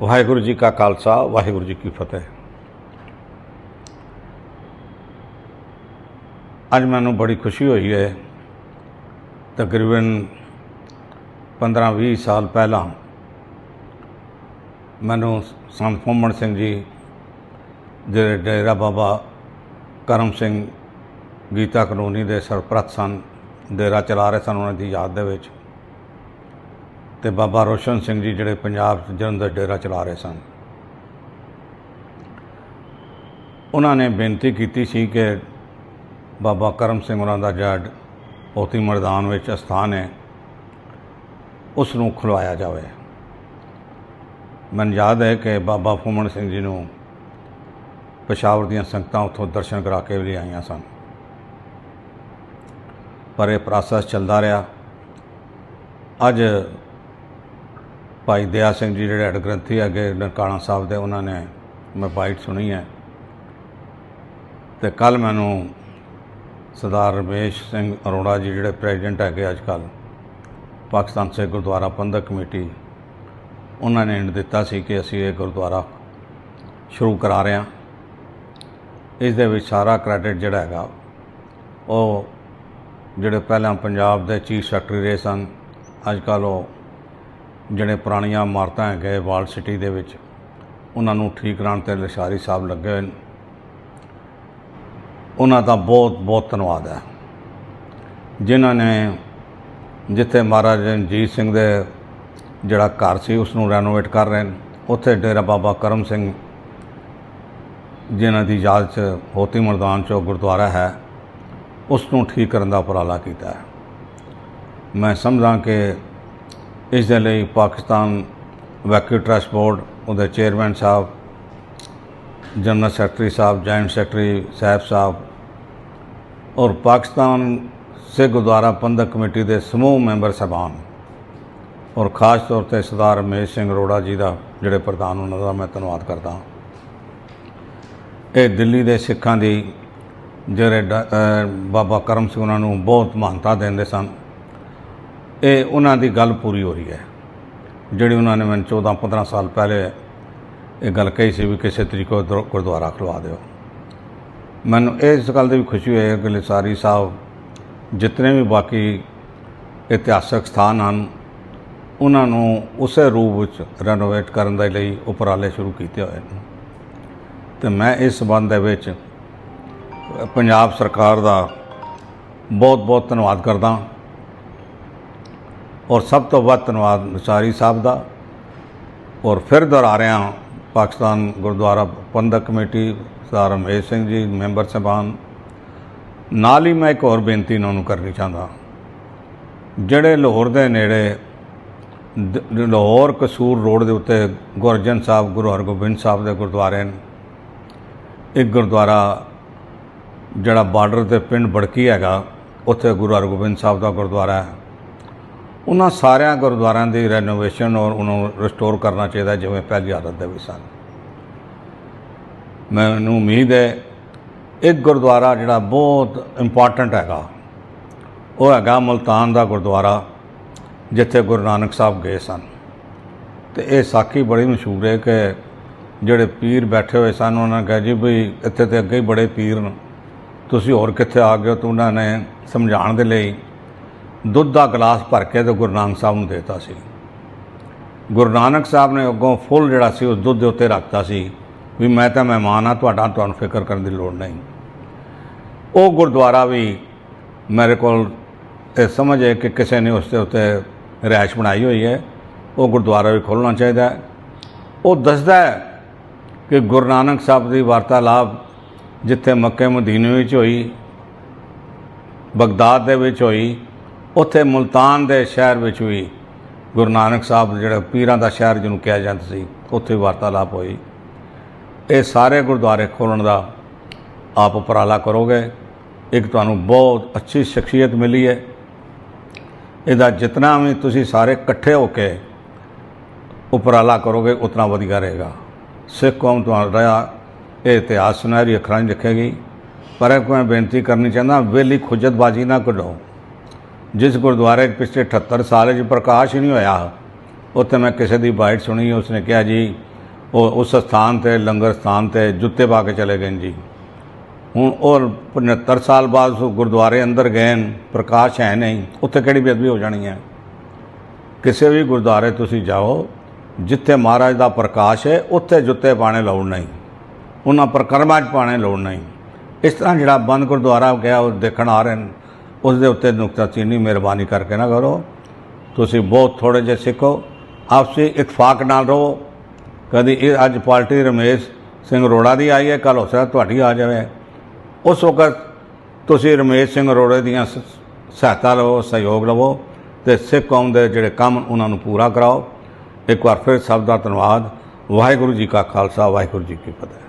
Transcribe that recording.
ਵਾਹਿਗੁਰੂ ਜੀ ਕਾ ਖਾਲਸਾ, ਵਾਹਿਗੁਰੂ ਜੀ ਕੀ ਫਤਿਹ। ਅੱਜ ਮੈਨੂੰ ਬੜੀ ਖੁਸ਼ੀ ਹੋਈ ਹੈ, ਤਕਰੀਬਨ 15-20 ਸਾਲ ਪਹਿਲਾਂ ਮੈਨੂੰ ਸੰਤ ਫੁੰਮਣ ਸਿੰਘ ਜੀ, ਜਿਹੜੇ ਡੇਰਾ ਬਾਬਾ ਕਰਮ ਸਿੰਘ ਗੀਤਾ ਕਲੋਨੀ ਦੇ ਸਰਪ੍ਰਸਤ ਸਨ, ਡੇਰਾ ਚਲਾ ਰਹੇ ਸਨ ਉਹਨਾਂ ਦੀ ਯਾਦ ਦੇ ਵਿੱਚ। ਤੇ ਬਾਬਾ ਰੋਸ਼ਨ ਸਿੰਘ ਜੀ ਜਿਹੜੇ ਪੰਜਾਬ 'ਚ ਜਲੰਧਰ ਡੇਰਾ ਚਲਾ ਰਹੇ ਸਨ। ਉਹਨਾਂ ਨੇ ਬੇਨਤੀ ਕੀਤੀ ਸੀ ਕਿ ਬਾਬਾ ਕਰਮ ਸਿੰਘ ਉਹਨਾਂ ਦਾ ਜੜ ਪੋਤੀ ਮੈਦਾਨ ਵਿੱਚ ਸਥਾਨ ਹੈ ਉਸ ਨੂੰ ਖੁਲਵਾਇਆ ਜਾਵੇ। ਮੈਨੂੰ ਯਾਦ ਹੈ ਕਿ ਬਾਬਾ ਫੁੰਮਣ ਸਿੰਘ ਜੀ ਨੂੰ ਪੇਸ਼ਾਵਰ ਦੀਆਂ ਸੰਗਤਾਂ ਉੱਥੋਂ ਦਰਸ਼ਨ ਕਰਾ ਕੇ ਵੀ ਆਈਆਂ ਸਨ। ਪਰ ਇਹ ਪ੍ਰੋਸੈਸ ਚੱਲਦਾ ਰਿਹਾ। ਅੱਜ ਭਾਈ ਦਇਆ ਸਿੰਘ ਜੀ ਜਿਹੜੇ ਹੈਡ ਗ੍ਰੰਥੀ ਹੈਗੇ ਨਨਕਾਣਾ ਸਾਹਿਬ ਦੇ, ਉਹਨਾਂ ਨੇ ਮੈਂ ਬਾਈਟ ਸੁਣੀ ਹੈ। ਤੇ ਕੱਲ ਮੈਨੂੰ ਸਰਦਾਰ ਰਮੇਸ਼ ਸਿੰਘ ਅਰੋੜਾ ਜੀ ਜਿਹੜੇ ਪ੍ਰੈਜ਼ੀਡੈਂਟ ਹੈਗੇ ਅੱਜ ਕੱਲ ਪਾਕਿਸਤਾਨ ਸੇ ਗੁਰਦੁਆਰਾ ਪ੍ਰਬੰਧਕ ਕਮੇਟੀ, ਉਹਨਾਂ ਨੇ ਇੰਡ ਦਿੱਤਾ ਸੀ ਕਿ ਅਸੀਂ ਇਹ ਗੁਰਦੁਆਰਾ ਸ਼ੁਰੂ ਕਰਾ ਰਹੇ ਹਾਂ। ਇਸ ਦੇ ਵਿੱਚ ਸਾਰਾ ਕ੍ਰੈਡਿਟ ਜਿਹੜਾ ਹੈਗਾ, ਉਹ ਜਿਹੜੇ ਪਹਿਲਾਂ ਪੰਜਾਬ ਦੇ ਚੀਫ ਸੈਕਟਰੀ ਰਹੇ ਸਨ ਅੱਜ ਕੱਲ ਉਹ ਜਿਹੜੇ ਪੁਰਾਣੀਆਂ ਇਮਾਰਤਾਂ ਹੈਗੇ ਵਾਲ ਸਿਟੀ ਦੇ ਵਿੱਚ, ਉਹਨਾਂ ਨੂੰ ਠੀਕ ਕਰਾਉਣ ਤੇ ਲਸ਼ਾਰੀ ਸਾਹਿਬ ਲੱਗੇ ਹੋਏ ਨੇ। ਉਹਨਾਂ ਦਾ ਬਹੁਤ ਬਹੁਤ ਧੰਨਵਾਦ ਹੈ। ਜਿਨ੍ਹਾਂ ਨੇ ਜਿੱਥੇ ਮਹਾਰਾਜ ਰਣਜੀਤ ਸਿੰਘ ਦੇ ਜਿਹੜਾ ਘਰ ਸੀ, ਉਸ ਨੂੰ ਰੈਨੋਵੇਟ ਕਰ ਰਹੇ ਨੇ। ਉੱਥੇ ਡੇਰਾ ਬਾਬਾ ਕਰਮ ਸਿੰਘ, ਜਿਨ੍ਹਾਂ ਦੀ ਯਾਦ 'ਚ ਹੋਤੀ ਮਰਦਾਨ 'ਚ ਗੁਰਦੁਆਰਾ ਹੈ, ਉਸ ਨੂੰ ਠੀਕ ਕਰਨ ਦਾ ਉਪਰਾਲਾ ਕੀਤਾ ਹੈ। ਮੈਂ ਸਮਝਾਂ ਕਿ ਇਸ ਦੇ ਲਈ ਪਾਕਿਸਤਾਨ ਵੈਕਿਊ ਟਰਸਟ ਬੋਰਡ, ਉਹਦੇ chairman sahib, general secretary sahib, joint secretary sahib sahib ਔਰ ਪਾਕਿਸਤਾਨ ਸੇ ਗੁਰਦੁਆਰਾ ਪ੍ਰਬੰਧਕ ਕਮੇਟੀ ਦੇ ਸਮੂਹ ਮੈਂਬਰ ਸਾਹਿਬਾਨ ਔਰ ਖਾਸ ਤੌਰ ਤੇ ਸਰਦਾਰ ਰਮੇਸ਼ ਸਿੰਘ ਅਰੋੜਾ ਜੀ ਦਾ, ਜਿਹੜੇ ਪ੍ਰਧਾਨ ਉਹਨਾਂ ਦਾ ਮੈਂ ਧੰਨਵਾਦ ਕਰਦਾ ਹਾਂ। ਇਹ ਦਿੱਲੀ ਦੇ ਸਿੱਖਾਂ ਦੀ ਜਿਹੜੇ ਡ- ਬਾਬਾ ਕਰਮ ਸਿੰਘ ਉਹਨਾਂ ਨੂੰ ਬਹੁਤ ਮਹਾਨਤਾ ਦਿੰਦੇ ਸਨ। ਇਹ ਉਹਨਾਂ ਦੀ ਗੱਲ ਪੂਰੀ ਹੋ ਰਹੀ ਹੈ। ਜਿਹੜੀ ਉਹਨਾਂ ਨੇ ਮੈਨੂੰ 14 15 ਸਾਲ ਪਹਿਲੇ ਇਹ ਗੱਲ ਕਹੀ ਸੀ ਵੀ ਕਿਸੇ ਤਰੀਕੇ ਨਾਲ ਗੁਰਦੁਆਰਾ ਖੁਲਵਾ ਦਿਓ। ਮੈਨੂੰ ਇਸ ਗੱਲ ਦੀ ਵੀ ਖੁਸ਼ੀ ਹੋਈ ਹੈ ਕਿ ਲਿਸਾਰੀ ਸਾਹਿਬ ਜਿਤਨੇ ਵੀ ਬਾਕੀ ਇਤਿਹਾਸਕ ਸਥਾਨ ਹਨ, ਉਹਨਾਂ ਨੂੰ ਉਸੇ ਰੂਪ ਵਿੱਚ ਰੈਨੋਵੇਟ ਕਰਨ ਦੇ ਲਈ ਉਪਰਾਲੇ ਸ਼ੁਰੂ ਕੀਤੇ ਹੋਏ ਨੇ। ਤੇ ਮੈਂ ਇਸ ਸਬੰਧ ਦੇ ਵਿੱਚ ਪੰਜਾਬ ਸਰਕਾਰ ਦਾ ਬਹੁਤ ਬਹੁਤ ਧੰਨਵਾਦ ਕਰਦਾ। ਔਰ ਸਭ ਤੋਂ ਵੱਧ ਧੰਨਵਾਦ ਵਿਚਾਰੀ ਸਾਹਿਬ ਦਾ। ਔਰ ਫਿਰ ਦੁਹਰਾ ਰਿਹਾ ਪਾਕਿਸਤਾਨ ਗੁਰਦੁਆਰਾ ਪ੍ਰਬੰਧਕ ਕਮੇਟੀ, ਸਰਦਾਰ ਅਮੇਸ਼ ਸਿੰਘ ਜੀ, ਮੈਂਬਰ ਸਾਹਿਬਾਨ। ਨਾਲ ਹੀ ਮੈਂ ਇੱਕ ਹੋਰ ਬੇਨਤੀ ਇਹਨਾਂ ਨੂੰ ਕਰਨੀ ਚਾਹੁੰਦਾ। ਜਿਹੜੇ ਲਾਹੌਰ ਦੇ ਨੇੜੇ ਲਾਹੌਰ ਕਸੂਰ ਰੋਡ ਦੇ ਉੱਤੇ ਗੁਰਜਨ ਸਾਹਿਬ, ਗੁਰੂ ਹਰਗੋਬਿੰਦ ਸਾਹਿਬ ਦੇ ਗੁਰਦੁਆਰੇ ਨੇ। ਇੱਕ ਗੁਰਦੁਆਰਾ ਜਿਹੜਾ ਬਾਰਡਰ ਤੇ ਪਿੰਡ ਬੜਕੀ ਹੈਗਾ, ਉੱਥੇ ਗੁਰੂ ਹਰਗੋਬਿੰਦ ਸਾਹਿਬ ਦਾ ਗੁਰਦੁਆਰਾ ਹੈ। ਉਹਨਾਂ ਸਾਰਿਆਂ ਗੁਰਦੁਆਰਿਆਂ ਦੀ ਰੈਨੋਵੇਸ਼ਨ ਔਰ ਉਹਨੂੰ ਰਿਸਟੋਰ ਕਰਨਾ ਚਾਹੀਦਾ ਜਿਵੇਂ ਪਹਿਲੀ ਹਾਲਤ ਦੇ ਵਿੱਚ ਸਨ। ਮੈਨੂੰ ਉਮੀਦ ਹੈ ਇੱਕ ਗੁਰਦੁਆਰਾ ਜਿਹੜਾ ਬਹੁਤ ਇੰਪੋਰਟੈਂਟ ਹੈਗਾ, ਉਹ ਹੈਗਾ ਮੁਲਤਾਨ ਦਾ ਗੁਰਦੁਆਰਾ, ਜਿੱਥੇ ਗੁਰੂ ਨਾਨਕ ਸਾਹਿਬ ਗਏ ਸਨ। ਤੇ ਇਹ ਸਾਖੀ ਬੜੀ ਮਸ਼ਹੂਰ ਹੈ ਕਿ ਜਿਹੜੇ ਪੀਰ ਬੈਠੇ ਹੋਏ ਸਨ, ਉਹਨਾਂ ਨੇ ਕਿਹਾ, ਜੀ ਵੀ ਇੱਥੇ ਤੇ ਅੱਗੇ ਹੀ ਬੜੇ ਪੀਰ ਨੇ। ਤੁਸੀਂ ਹੋਰ ਕਿੱਥੇ ਆ ਗਏ ਹੋ? ਤਾਂ ਉਹਨਾਂ ਨੇ ਸਮਝਾਉਣ ਦੇ ਲਈ ਦੁੱਧ ਦਾ ਗਲਾਸ ਭਰ ਕੇ ਤੇ ਗੁਰੂ ਨਾਨਕ ਸਾਹਿਬ ਨੂੰ ਦੇਤਾ ਸੀ। ਗੁਰੂ ਨਾਨਕ ਸਾਹਿਬ ਨੇ ਅੱਗੋਂ ਫੁੱਲ ਜਿਹੜਾ ਸੀ ਉਸ ਦੁੱਧ ਦੇ ਉੱਤੇ ਰੱਖਤਾ ਸੀ ਵੀ ਮੈਂ ਤਾਂ ਮਹਿਮਾਨ ਆ ਤੁਹਾਡਾ ਤੁਹਾਨੂੰ ਫਿਕਰ ਕਰਨ ਦੀ ਲੋੜ ਨਹੀਂ। ਉਹ ਗੁਰਦੁਆਰਾ ਵੀ ਮੇਰੇ ਕੋਲ ਇਹ ਸਮਝ ਹੈ ਕਿ ਕਿਸੇ ਨੇ ਉਸ ਦੇ ਉੱਤੇ ਰਿਹਾਇਸ਼ ਬਣਾਈ ਹੋਈ ਹੈ। ਉਹ ਗੁਰਦੁਆਰਾ ਵੀ ਖੋਲ੍ਹਣਾ ਚਾਹੀਦਾ ਹੈ। ਉਹ ਦੱਸਦਾ ਹੈ ਕਿ ਗੁਰੂ ਨਾਨਕ ਸਾਹਿਬ ਦੀ ਵਾਰਤਾਲਾਪ ਜਿੱਥੇ ਮੱਕੇ ਮਦੀਨੇ ਵਿੱਚ ਹੋਈ, ਬਗਦਾਦ ਦੇ ਵਿੱਚ ਹੋਈ ਉੱਥੇ ਮੁਲਤਾਨ ਦੇ ਸ਼ਹਿਰ ਵਿੱਚ ਵੀ ਗੁਰੂ ਨਾਨਕ ਸਾਹਿਬ ਜਿਹੜਾ ਪੀਰਾਂ ਦਾ ਸ਼ਹਿਰ ਜਿਹਨੂੰ ਕਿਹਾ ਜਾਂਦਾ ਸੀ, ਉੱਥੇ ਵਾਰਤਾਲਾਪ ਹੋਈ। ਇਹ ਸਾਰੇ ਗੁਰਦੁਆਰੇ ਖੋਲ੍ਹਣ ਦਾ ਆਪ ਉਪਰਾਲਾ ਕਰੋਗੇ। ਇੱਕ ਤੁਹਾਨੂੰ ਬਹੁਤ ਅੱਛੀ ਸ਼ਖਸੀਅਤ ਮਿਲੀ ਹੈ। ਇਹਦਾ ਜਿਤਨਾ ਵੀ ਤੁਸੀਂ ਸਾਰੇ ਇਕੱਠੇ ਹੋ ਕੇ ਉਪਰਾਲਾ ਕਰੋਗੇ, ਉਤਨਾ ਵਧੀਆ ਰਹੇਗਾ। ਸਿੱਖ ਕੌਮ ਤੁਹਾਡਾ ਇਹ ਇਤਿਹਾਸ ਸੁਨਹਿਰੀ ਅੱਖਰਾਂ 'ਚ ਲਿਖੇਗੀ ਪਰ ਇੱਕ ਮੈਂ ਬੇਨਤੀ ਕਰਨੀ ਚਾਹੁੰਦਾ, ਵੇਲੀ ਖੁਜਤਬਾਜੀ ਨਾ ਕਰੋ ਜਿਸ ਗੁਰਦੁਆਰੇ 'ਚ ਪਿਛਲੇ 78 ਸਾਲ 'ਚ ਪ੍ਰਕਾਸ਼ ਹੀ ਨਹੀਂ ਹੋਇਆ, ਉੱਥੇ ਮੈਂ ਕਿਸੇ ਦੀ ਬਾਈਟ ਸੁਣੀ, ਉਸਨੇ ਕਿਹਾ, ਜੀ, ਉਹ ਉਸ ਸਥਾਨ ਤੇ, ਲੰਗਰ ਸਥਾਨ ਤੇ ਜੁੱਤੇ ਪਾ ਕੇ ਚਲੇ ਗਏ ਨੇ ਜੀ। ਹੁਣ ਉਹ 75 ਸਾਲ ਬਾਅਦ ਉਸ ਗੁਰਦੁਆਰੇ ਅੰਦਰ ਗਏ ਨੇ, ਪ੍ਰਕਾਸ਼ ਹੈ ਨਹੀਂ, ਉੱਥੇ ਕਿਹੜੀ ਬੇਅਦਬੀ ਹੋ ਜਾਣੀ ਹੈ? ਕਿਸੇ ਵੀ ਗੁਰਦੁਆਰੇ ਤੁਸੀਂ ਜਾਓ, ਜਿੱਥੇ ਮਹਾਰਾਜ ਦਾ ਪ੍ਰਕਾਸ਼ ਹੈ, ਉੱਥੇ ਜੁੱਤੇ ਪਾਣੇ ਲੋੜ ਨਹੀਂ, ਉਹਨਾਂ ਪ੍ਰਕਰਮਾਂ 'ਚ ਪਾਣੇ ਲੋੜ ਨਹੀਂ। ਇਸ ਤਰ੍ਹਾਂ ਜਿਹੜਾ ਬੰਦ ਗੁਰਦੁਆਰਾ ਗਿਆ, ਉਹ ਦੇਖਣ ਆ ਰਹੇ ਨੇ। ਉਸ ਦੇ ਉੱਤੇ ਨੁਕਤਾਚੀਨੀ ਮਿਹਰਬਾਨੀ ਕਰਕੇ ਨਾ ਕਰੋ। ਤੁਸੀਂ ਬਹੁਤ ਥੋੜੇ ਜਿਹੇ ਸਿੱਖੋ। ਆਪਸੀ ਇਤਫਾਕ ਨਾਲ ਰਹੋ। ਕਦੀ ਇਹ ਅੱਜ ਪਾਰਟੀ ਰਮੇਸ਼ ਸਿੰਘ ਅਰੋੜਾ ਦੀ ਆਈ ਹੈ ਕੱਲ ਹੋ ਸਕਦਾ ਤੁਹਾਡੀ ਆ ਜਾਵੇ। ਉਸ ਵਕਤ ਤੁਸੀਂ ਰਮੇਸ਼ ਸਿੰਘ ਅਰੋੜੇ ਦੀਆਂ ਸਹਾਇਤਾ ਲਵੋ, ਸਹਿਯੋਗ ਲਵੋ ਤੇ ਸਿੱਖ ਕੌਮ ਦੇ ਜਿਹੜੇ ਕੰਮ ਉਹਨਾਂ ਨੂੰ ਪੂਰਾ ਕਰਾਓ। ਇੱਕ ਵਾਰ ਫਿਰ ਸਭ ਦਾ ਧੰਨਵਾਦ। ਵਾਹਿਗੁਰੂ ਜੀ ਕਾ ਖਾਲਸਾ, ਵਾਹਿਗੁਰੂ ਜੀ ਕੀ ਫਤਿਹ।